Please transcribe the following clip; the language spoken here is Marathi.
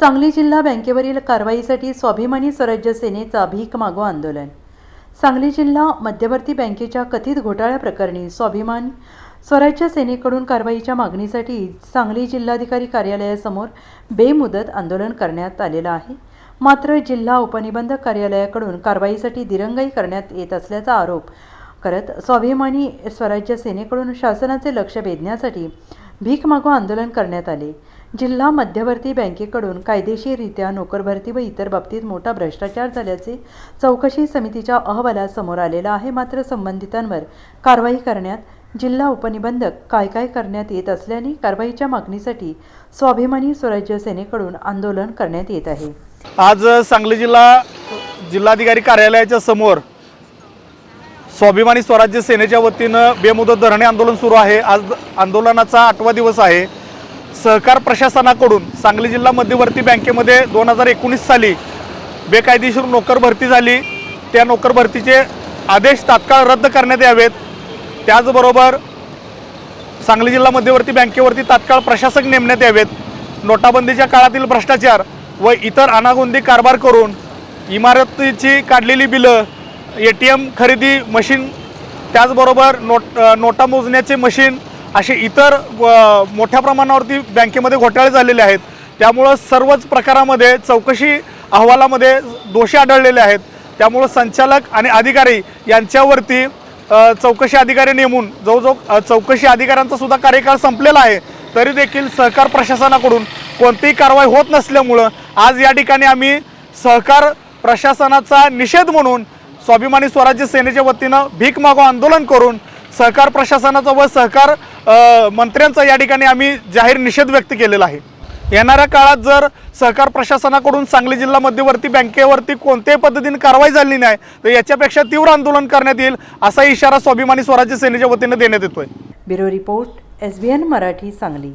सांगली जिल्हा बँकेवरील कारवाईसाठी स्वाभिमानी स्वराज्य सेनेचा भीक मागो आंदोलन. सांगली जिल्हा मध्यवर्ती बँकेच्या कथित घोटाळ्याप्रकरणी स्वाभिमान स्वराज्य सेनेकडून कारवाईच्या मागणीसाठी सांगली जिल्हाधिकारी कार्यालयासमोर बेमुदत आंदोलन करण्यात आलेलं आहे. मात्र जिल्हा उपनिबंधक कार्यालयाकडून कारवाईसाठी दिरंगाई करण्यात येत असल्याचा आरोप करत स्वाभिमानी स्वराज्य सेनेकडून शासनाचे लक्ष वेधण्यासाठी भीक मागो आंदोलन करण्यात आले. जिल्हा मध्यवर्ती बँकेकडून कायदेशीररित्या नोकरभरती व इतर बाबतीत मोठा भ्रष्टाचार झाल्याचे चौकशी समितीच्या अहवालात समोर आलेला आहे. मात्र संबंधितांवर कारवाई करण्यात जिल्हा उपनिबंधक काय काय करण्यात येत असल्याने कारवाईच्या मागणीसाठी स्वाभिमानी स्वराज्य सेनेकडून आंदोलन करण्यात येत आहे. आज सांगली जिल्हा जिल्हाधिकारी कार्यालयाच्या समोर स्वाभिमानी स्वराज्य सेनेच्या वतीनं बेमुदत धरणे आंदोलन सुरू आहे. आज आंदोलनाचा आठवा दिवस आहे. सहकार प्रशासनाकडून सांगली जिल्हा मध्यवर्ती बँकेमध्ये दोन हजार एकोणीस साली बेकायदेशीर नोकर भरती झाली. त्या नोकर भरतीचे आदेश तात्काळ रद्द करण्यात यावेत. त्याचबरोबर सांगली जिल्हा मध्यवर्ती बँकेवरती तात्काळ प्रशासक नेमण्यात यावेत. नोटाबंदीच्या काळातील भ्रष्टाचार व इतर अनागोंदी कारभार करून इमारतीची काढलेली बिलं ए टी एम खरेदी मशीन त्याचबरोबर नोट नोटा मोजण्याचे मशीन असे इतर मोठ्या प्रमाणावरती बँकेमध्ये घोटाळे झालेले आहेत. त्यामुळं सर्वच प्रकारामध्ये चौकशी अहवालामध्ये दोषी आढळलेले आहेत. त्यामुळं संचालक आणि अधिकारी यांच्यावरती चौकशी अधिकारी नेमून जवळजवळ चौकशी अधिकाऱ्यांचा सुद्धा कार्यकाळ संपलेला आहे तरी देखील सहकार प्रशासनाकडून कोणतीही कारवाई होत नसल्यामुळं आज या ठिकाणी आम्ही सहकार प्रशासनाचा निषेध म्हणून स्वाभिमानी स्वराज्य सेनेच्या वतीनं भीक मागो आंदोलन करून सहकार प्रशासनाचा व सहकार मंत्र्यांचा या ठिकाणी आम्ही जाहीर निषेध व्यक्त केलेला आहे. येणाऱ्या काळात जर सहकार प्रशासनाकडून सांगली जिल्हा मध्यवर्ती बँकेवरती कोणत्याही पद्धतीने कारवाई झाली नाही तर याच्यापेक्षा तीव्र आंदोलन करण्यात येईल असा इशारा स्वाभिमानी स्वराज्य सेनेच्या वतीनं देण्यात येतोय. Bureau report S B N Marathi Sangli.